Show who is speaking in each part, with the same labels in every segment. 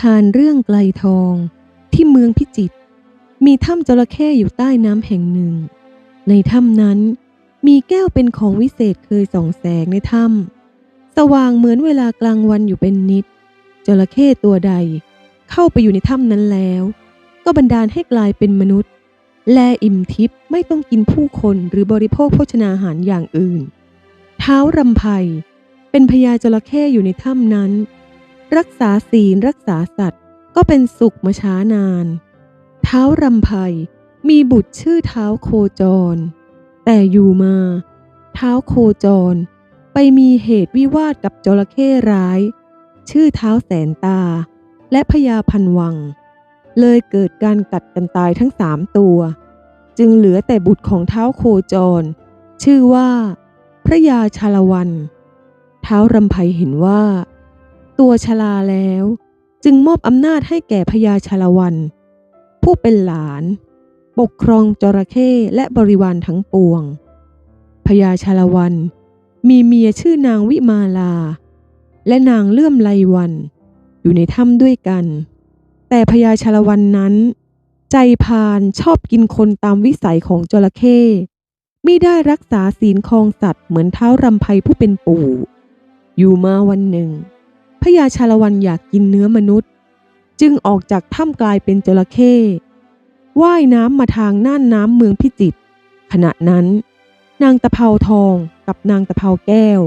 Speaker 1: ทานเรื่องไกลทอง ที่เมืองพิจิตรมีถ้ำจระเข้อยู่ใต้น้ำแห่งหนึ่ง ในถ้ำนั้นมีแก้วเป็นของวิเศษเคยส่องแสงในถ้ำสว่างเหมือนเวลากลางวันอยู่เป็นนิด จระเข้ตัวใดเข้าไปอยู่ในถ้ำนั้นแล้ว ก็บันดาลให้กลายเป็นมนุษย์ แลอิ่มทิพย์ไม่ต้องกินผู้คนหรือบริโภคโภชนาหารอย่างอื่น เท้ารำไพเป็นพญาจระเข้อยู่ในถ้ำนั้น รักษาศีลรักษาสัตว์ก็เป็นสุขมาช้านาน เท้ารำไพมีบุตรชื่อเท้าโคจร แต่อยู่มา เท้าโคจร ไปมีเหตุวิวาทกับจระเข้ร้าย ชื่อเท้าแสนตา และพญาพันวัง เลยเกิดการกัดกันตายทั้งสามตัว จึงเหลือแต่บุตรของเท้าโคจร ชื่อว่า พระยาชาละวัน เท้ารำไพเห็นว่า ตัวชลาแล้ว จึงมอบอำนาจให้แก่พญาชาละวัน ผู้เป็นหลาน ปกครองจระเข้และบริวารทั้งปวงพญาชาละวัน มีเมียชื่อนางวิมาลา และนางเลื่อมไลวัน อยู่ในถ้ำด้วยกัน แต่พญาชาละวันนั้น ใจพานชอบกินคนตามวิสัยของจระเข้ไม่ได้รักษาศีลคองสัตว์เหมือนเท้ารำไพผู้เป็นปู่ อยู่มาวันหนึ่ง ญาชาละวันอยากกินเนื้อมนุษย์ จึงออกจากถ้ำกลายเป็นจระเข้ว่ายน้ำมาทางน่านน้ำเมืองพิจิตรขณะนั้น นางตะเภาทองกับนางตะเภาแก้ว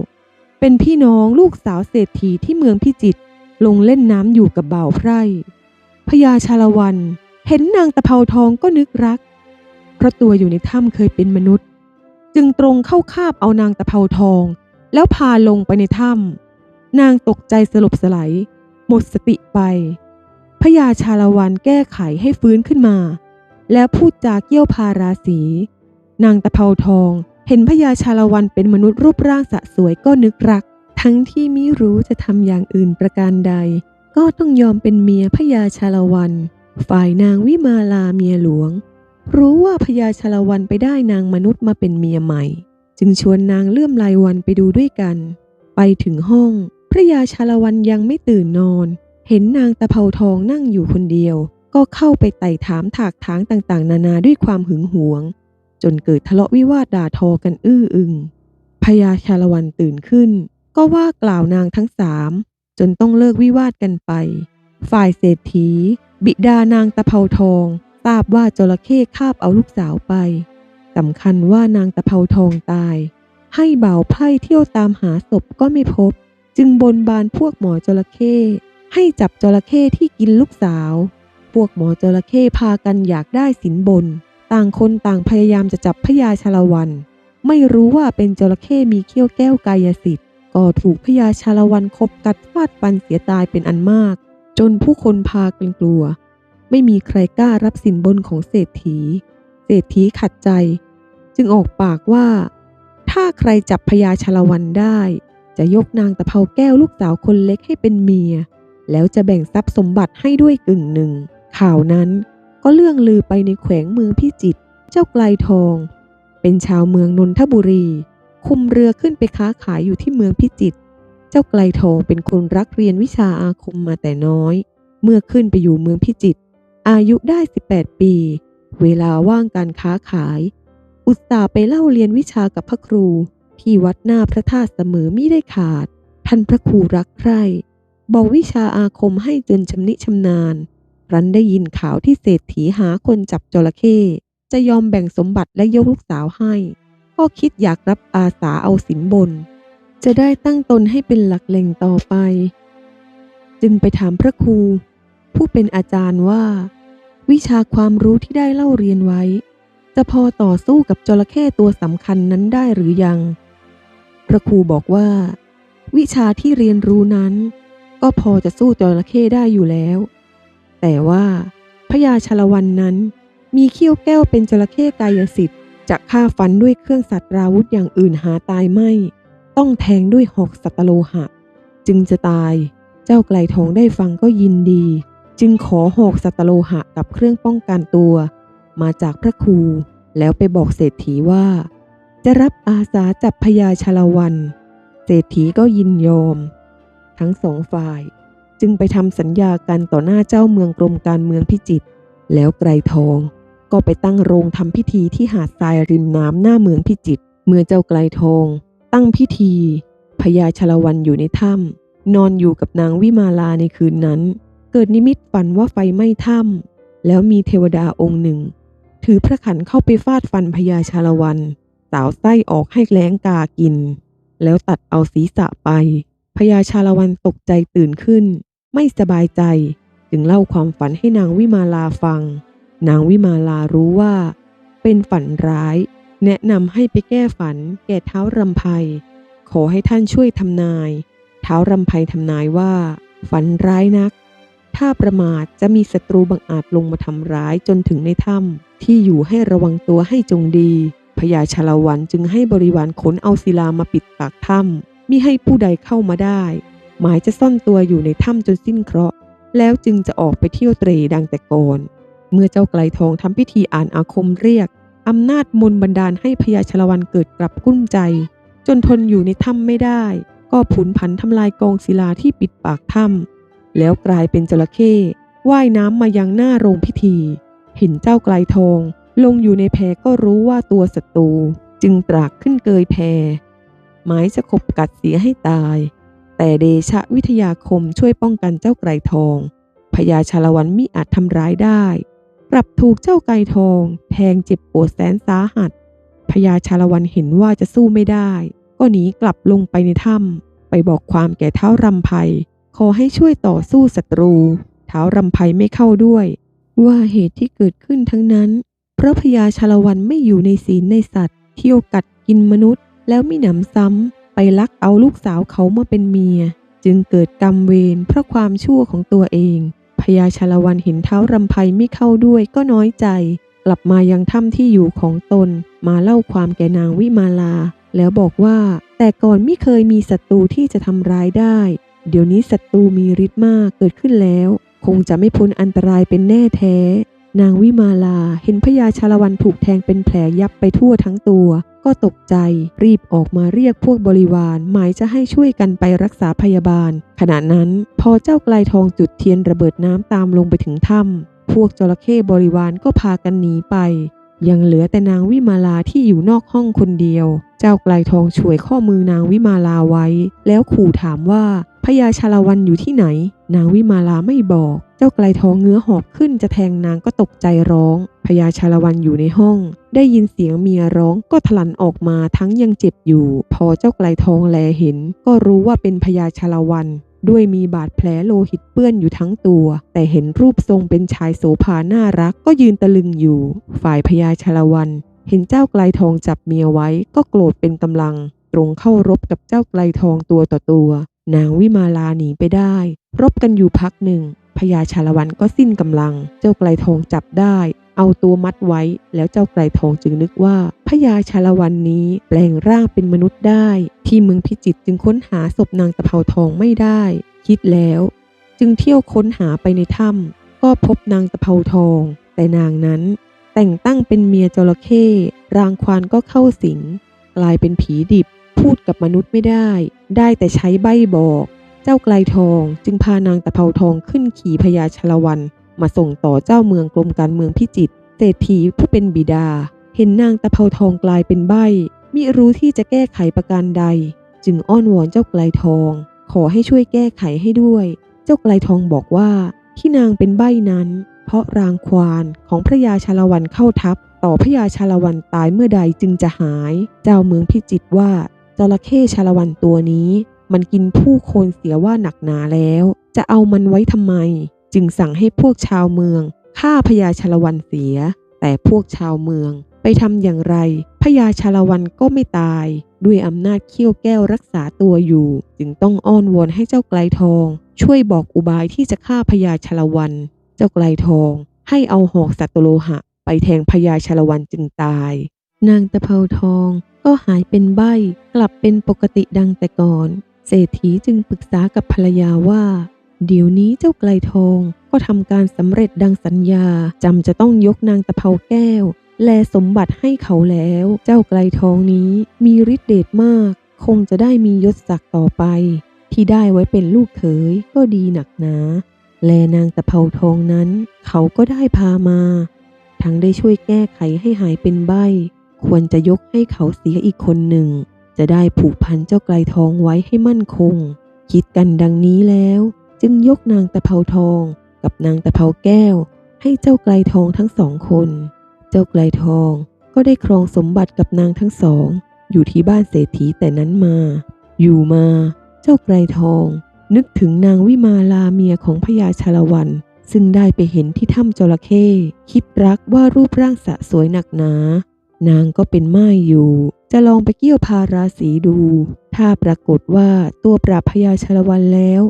Speaker 1: เป็นพี่น้องลูกสาวเศรษฐีที่เมืองพิจิตรลงเล่นน้ำอยู่กับบ่าวไพร่พญาชาละวันเห็นนางตะเภาทองก็นึกรัก เพราะตัวอยู่ในถ้ำเคยเป็นมนุษย์ จึงตรงเข้าคาบเอานางตะเภาทอง แล้วพาลงไปในถ้ำ นางตกใจสลบสลายหมดสติไปพญาชาละวันแก้ไขให้ฟื้นขึ้นมา แล้วพูดจากเกี้ยวพาราศีนางตะเภาทองเห็นพญาชาละวันเป็นมนุษย์รูปร่างสะสวยก็นึกรัก ทั้งที่ม่รู้จะทำอย่างอื่นประการใด ก็ต้องยอมเป็นเมียพญาชาละวัน ฝ่ายนางวิมาลาเมียหลวง รู้ว่าพญาชาละวันไปได้นางมนุษย์มาเป็นเมียใหม่ จึงชวนนางเลื่อมลายวันไปดูด้วยกัน ไปถึงห้อง พระยาชาละวันยังไม่ตื่นนอน เห็นนางตะเภาทองนั่งอยู่คนเดียว ก็เข้าไปไต่ถามถากถางต่างๆ นานาด้วยความหึงหวง จนเกิดทะเลาะวิวาทด่าทอกันอื้ออึงพญาชาละวันตื่นขึ้น ก็ว่ากล่าวนางทั้งสามจนต้องเลิกวิวาทกันไป ฝ่ายเศรษฐี บิดานางตะเภาทองทราบว่าจระเข้คาบเอาลูกสาวไปสำคัญว่านางตะเภาทองตาย ให้เบ่าไพร่เที่ยวตามหาศพก็ไม่พบ จึงบนบานพวกหมอจระเข้ให้จับจระเข้ที่กินลูกสาว พวกหมอจระเข้พากันอยากได้สินบน ต่างคนต่างพยายามจะจับพญาชาละวัน ไม่รู้ว่าเป็นจระเข้มีเขี้ยวแก้วกายสิทธิ์ก็ถูกพญาชาละวันคบกัดฟาดฟันเสียตายเป็นอันมาก จนผู้คนพากันกลัว ไม่มีใครกล้ารับสินบนของเศรษฐี เศรษฐีขัดใจ จึงออกปากว่า ถ้าใครจับพญาชาละวันได้ จะยกนางตะเภาแก้วลูกสาวคนเล็กให้เป็นเมีย แล้วจะแบ่งทรัพย์สมบัติให้ด้วยกึ่งหนึ่ง ข่าวนั้นก็เลื่องลือไปในแขวงเมืองพิจิตรเจ้าไกลทอง เป็นชาวเมืองนนทบุรี คุมเรือขึ้นไปค้าขายอยู่ที่เมืองพิจิตรเจ้าไกลทองเป็นคนรักเรียนวิชาอาคมมาแต่น้อย เมื่อขึ้นไปอยู่เมืองพิจิตรอายุได้ 18 ปี เวลาว่างการค้าขาย อุตส่าห์ไปเล่าเรียนวิชากับพระครู ที่วัดหน้าพระธาตุเสมอมิได้ขาด ท่านพระครูรักใคร่บอกวิชาอาคมให้จนชำนิชำนาญ รันได้ยินข่าวที่เศรษฐีหาคนจับจระเข้จะยอมแบ่งสมบัติและยกลูกสาวให้ ก็คิดอยากรับอาสาเอาสินบน จะได้ตั้งตนให้เป็นหลักแหล่งต่อไป จึงไปถามพระครู ผู้เป็นอาจารย์ว่า วิชาความรู้ที่ได้เล่าเรียนไว้ จะพอต่อสู้กับจระเข้ตัวสำคัญนั้นได้หรือยัง พระครูบอกว่า วิชาที่เรียนรู้นั้น ก็พอจะสู้จระเข้ได้อยู่แล้ว แต่ว่าพญาชลวันนั้น มีเขี้ยวแก้วเป็นจระเข้กายสิทธิ์จะฆ่าฟันด้วยเครื่องสัตว์ราวุธอย่างอื่นหาตายไม่ ต้องแทงด้วยหอกสัตโลหะ จึงจะตาย เจ้าไกลทองได้ฟังก็ยินดี จึงขอหอกสัตโลหะกับเครื่องป้องกันตัว มาจากพระครู แล้วไปบอกเศรษฐีว่า จะรับอาสาจับพญาชาละวัน เศรษฐีก็ยินยอม ทั้งสองฝ่ายจึงไปทำสัญญากันต่อหน้าเจ้าเมืองกรมการเมืองพิจิตรแล้วไกรทองก็ไปตั้งโรงทำพิธีที่หาดทรายริมน้ำหน้าเมืองพิจิตรเมื่อเจ้าไกรทอง ตั้งพิธีพญาชลวันอยู่ในถ้ำนอนอยู่กับนางวิมาลาในคืนนั้น เกิดนิมิตฝันว่าไฟไหม้ถ้ำแล้วมีเทวดาองค์หนึ่ง ถือพระขันเข้าไปฟาดฟันพญาชาละวัน สาวไส้ออกให้แล้งกากิน แล้วตัดเอาศีรษะไปพญาชาละวันตกใจตื่นขึ้น ไม่สบายใจ จึงเล่าความฝันให้นางวิมาลาฟัง นางวิมาลารู้ว่า เป็นฝันร้าย แนะนำให้ไปแก้ฝัน แก่เท้ารำไพขอให้ท่านช่วยทำนาย เท้ารำไพทำนายว่า ฝันร้ายนัก ถ้าประมาทจะมีศัตรูบังอาจลงมาทำร้ายจนถึงในถ้ำที่อยู่ให้ระวังตัวให้จงดี พญาชาละวันจึงให้บริวารขนเอาศิลามาปิดปากถ้ำมิให้ผู้ใดเข้ามาได้ หมายจะซ่อนตัวอยู่ในถ้ำจนสิ้นเคราะห์ แล้วจึงจะออกไปเที่ยวเตรดังแต่ก่อน เมื่อเจ้าไกลทองทำพิธีอ่านอาคมเรียกอำนาจมนบันดาลให้พญาชลวันเกิดกลับกุ้มใจ จนทนอยู่ในถ้ำไม่ได้ ก็ผุนผันทำลายกองศิลาที่ปิดปากถ้ำแล้วกลายเป็นจระเข้ว่ายน้ำมายังหน้าโรงพิธี เห็นเจ้าไกลทอง ลงอยู่ในแพก็รู้ว่าตัวศัตรูจึงตรากขึ้นเกยแพหมายจะขบกัดเสียให้ตาย แต่เดชะวิทยาคมช่วยป้องกันเจ้าไกรทองพญาชาละวันมิอาจทำร้ายได้กลับถูกเจ้าไกรทอง แทงเจ็บปวดแสนสาหัสพญาชาละวันเห็นว่าจะสู้ไม่ได้ ก็หนีกลับลงไปในถ้ำไปบอกความแก่เท้ารำไพขอให้ช่วยต่อสู้ศัตรู เท้ารำไพไม่เข้าด้วย ว่าเหตุที่เกิดขึ้นทั้งนั้น เพราะพญาชาละวันไม่อยู่ในศีลในสัตว์ เที่ยวกัดกินมนุษย์ แล้วมีหนำซ้ำไปลักเอาลูกสาวเขามาเป็นเมีย จึงเกิดกรรมเวรเพราะความชั่วของตัวเองพญาชาละวันเห็นเท้ารำไพไม่เข้าด้วยก็น้อยใจ กลับมายังถ้ำที่อยู่ของตน มาเล่าความแก่นางวิมาลา แล้วบอกว่า แต่ก่อนไม่เคยมีศัตรูที่จะทำร้ายได้ เดี๋ยวนี้ศัตรูมีฤทธิ์มากเกิดขึ้นแล้ว คงจะไม่พ้นอันตรายเป็นแน่แท้ นางวิมาลาเห็นพญาชาละวันถูกแทงเป็นแผลยับไปทั่วทั้งตัว ก็ตกใจ รีบออกมาเรียกพวกบริวาร หมายจะให้ช่วยกันไปรักษาพยาบาล ขณะนั้นพอเจ้าไกลทองจุดเทียนระเบิดน้ำตามลงไปถึงถ้ำพวกจระเข้บริวารก็พากันหนีไป ยังเหลือแต่นางวิมาลาที่อยู่นอกห้องคนเดียว เจ้าไกลทองช่วยข้อมือนางวิมาลาไว้ แล้วขู่ถามว่าพญาชาละวันอยู่ที่ไหน นางวิมาลาไม่บอก เจ้าไกลทองเงื้อหอกขึ้นจะแทงนางก็ตกใจร้อง พญาชาละวันอยู่ในห้อง ได้ยินเสียงเมียร้องก็ทลันออกมาทั้งยังเจ็บอยู่ พอเจ้าไกลทองแลเห็น ก็รู้ว่าเป็นพญาชาละวันด้วยมีบาดแผลโลหิตเปื้อนอยู่ทั้งตัว แต่เห็นรูปทรงเป็นชายโสภาน่ารักก็ยืนตะลึงอยู่ ฝ่ายพญาชาละวัน เห็นเจ้าไกลทองจับเมียไว้ก็โกรธเป็นกำลัง ตรงเข้ารบกับเจ้าไกลทองตัวต่อตัว นางวิมาลาหนีไปได้ รบกันอยู่พักหนึ่ง พญาชาละวันก็สิ้นกำลัง เจ้าไกลทองจับได้ เอาตัวมัดไว้ แล้วเจ้าไกลทองจึงนึกว่าพญาชาละวันนี้แปลงร่างเป็นมนุษย์ได้ ที่เมืองพิจิตจึงค้นหาศพนางตะเภาทองไม่ได้ คิดแล้ว จึงเที่ยวค้นหาไปในถ้ำก็พบนางตะเภาทอง แต่นางนั้น แต่งตั้งเป็นเมียจระเข้รางควานก็เข้าสิง กลายเป็นผีดิบ พูดกับมนุษย์ไม่ได้ ได้แต่ใช้ใบบอก จ้าไกลทองจึงพานางตะเภาทองขึ้นขี่พญาชลวันมาส่งต่อเจ้าเมืองกรมการเมืองพิจิตรเศรษฐีผู้เป็นบิดา เห็นนางตะเภาทองกลายเป็นใบมิรู้ที่จะแก้ไขประการใด จึงอ้อนวอนเจ้าไกลทอง ขอให้ช่วยแก้ไขให้ด้วย เจ้าไกลทองบอกว่าที่นางเป็นใบนั้น เพราะรางควานของพระยาชาละวันเข้าทับ ต่อพระยาชาละวันตายเมื่อใดจึงจะหาย เจ้าเมืองพิจิตรว่าจระเข้ชาละวันตัวนี้ มันกินผู้คนเสียว่าหนักหนาแล้ว จะเอามันไว้ทำไม จึงสั่งให้พวกชาวเมืองฆ่าพญาชาละวันเสีย แต่พวกชาวเมืองไปทำอย่างไรพญาชาละวันก็ไม่ตาย ด้วยอำนาจเขี้ยวแก้วรักษาตัวอยู่ จึงต้องอ้อนวอนให้เจ้าไกลทอง ช่วยบอกอุบายที่จะฆ่าพญาชาละวัน เจ้าไกลทอง ให้เอาหอกสัตวโลหะ ไปแทงพญาชาละวันจึงตาย นางตะเภาทองก็หายเป็นใบ้กลับเป็นปกติดังแต่ก่อน เศรษฐีจึงปรึกษากับภรรยาว่า เดี๋ยวนี้เจ้าไกลทองก็ทำการสำเร็จดังสัญญาจำจะต้องยกนางตะเภาแก้ว แลสมบัติให้เขาแล้ว เจ้าไกลทองนี้มีฤทธิเดชมาก คงจะได้มียศศักดิ์ต่อไป ที่ได้ไว้เป็นลูกเขยก็ดีหนักหนาแลนางตะเภาทองนั้น เขาก็ได้พามา ทั้งได้ช่วยแก้ไขให้หายเป็นใบ ควรจะยกให้เขาเสียอีกคนหนึ่ง จะได้ผูกพันเจ้าไกลทองไว้ให้มั่นคง คิดกันดังนี้แล้ว จึงยกนางตะเภาทอง กับนางตะเภาแก้ว ให้เจ้าไกลทองทั้งสองคน เจ้าไกลทองก็ได้ครองสมบัติกับนางทั้งสอง อยู่ที่บ้านเศรษฐีแต่นั้นมา อยู่มา เจ้าไกลทอง นึกถึงนางวิมาลาเมียของพญาชาละวันซึ่งได้ไปเห็นที่ถ้ำจระเข้คิดรักว่ารูปร่างสะสวยหนักหนา นางก็เป็นม่ายอยู่ จะลองไปเกี่ยวพาราสีดู ถ้าปรากฏว่าตัวปราบพญาชาละวันแล้ว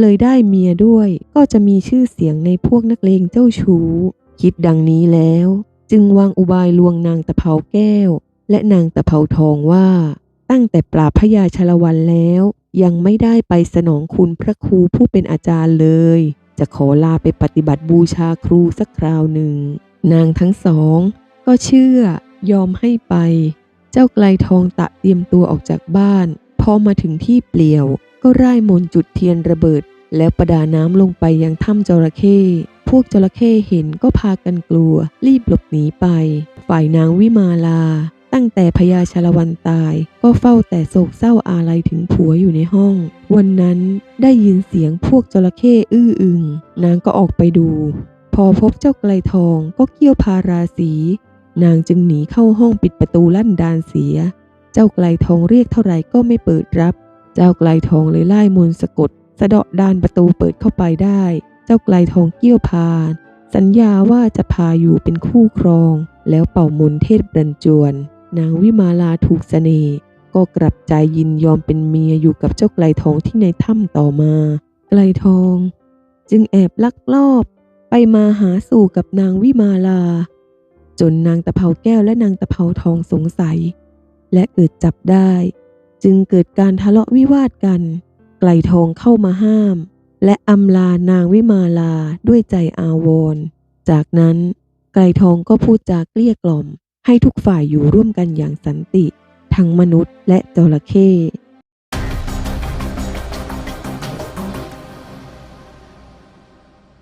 Speaker 1: เลยได้เมียด้วยก็จะมีชื่อเสียงในพวกนักเลงเจ้าชู้ คิดดังนี้แล้ว จึงวางอุบายลวงนางตะเภาแก้ว และนางตะเภาทองว่า ตั้งแต่ปราบพญาชาละวันแล้ว ยังไม่ได้ไปสนองคุณพระครูผู้เป็นอาจารย์เลย จะขอลาไปปฏิบัติบูชาครูสักคราวหนึ่งนางทั้งสอง ก็เชื่อยอมให้ไป จ้าไกลทองตะเตรียมตัวออกจากบ้าน พอมาถึงที่เปลี่ยว ก็ร่ายมนต์จุดเทียนระเบิด แล้วประดาน้ำลงไปยังถ้ำจระเข้พวกจระเข้เห็นก็พากันกลัว รีบหลบหนีไป ฝ่ายนางวิมาลา ตั้งแต่พญาชาละวันตาย ก็เฝ้าแต่โศกเศร้าอาลัยถึงผัวอยู่ในห้อง วันนั้นได้ยินเสียงพวกจระเข้อื้ออึง นางก็ออกไปดู พอพบเจ้าไกลทองก็เกี่ยวพาราสี นางจึงหนีเข้าห้องปิดประตูลั่นดานเสีย เจ้าไกลทองเรียกเท่าไหร่ก็ไม่เปิดรับ เจ้าไกลทองเลยไล่มนสะกด สะเดาะดานประตูเปิดเข้าไปได้ เจ้าไกลทองเกี้ยวพาน สัญญาว่าจะพาอยู่เป็นคู่ครอง แล้วเป่ามนเทศบรรจวน นางวิมาลาถูกเสน่ห์ก็กลับใจยินยอมเป็นเมียอยู่กับเจ้าไกลทองที่ในถ้ำต่อมา ไกลทอง จึงแอบลักลอบ ไปมาหาสู่กับนางวิมาลา จนนางตะเภาแก้วและนางตะเภาทองสงสัย และเกิดจับได้ จึงเกิดการทะเลาะวิวาทกัน ไกลทองเข้ามาห้าม และอำลานางวิมาลาด้วยใจอาวรณ์จากนั้นไกลทองก็พูดจาเกลี้ยกล่อม ให้ทุกฝ่ายอยู่ร่วมกันอย่างสันติ ทั้งมนุษย์และจระเข้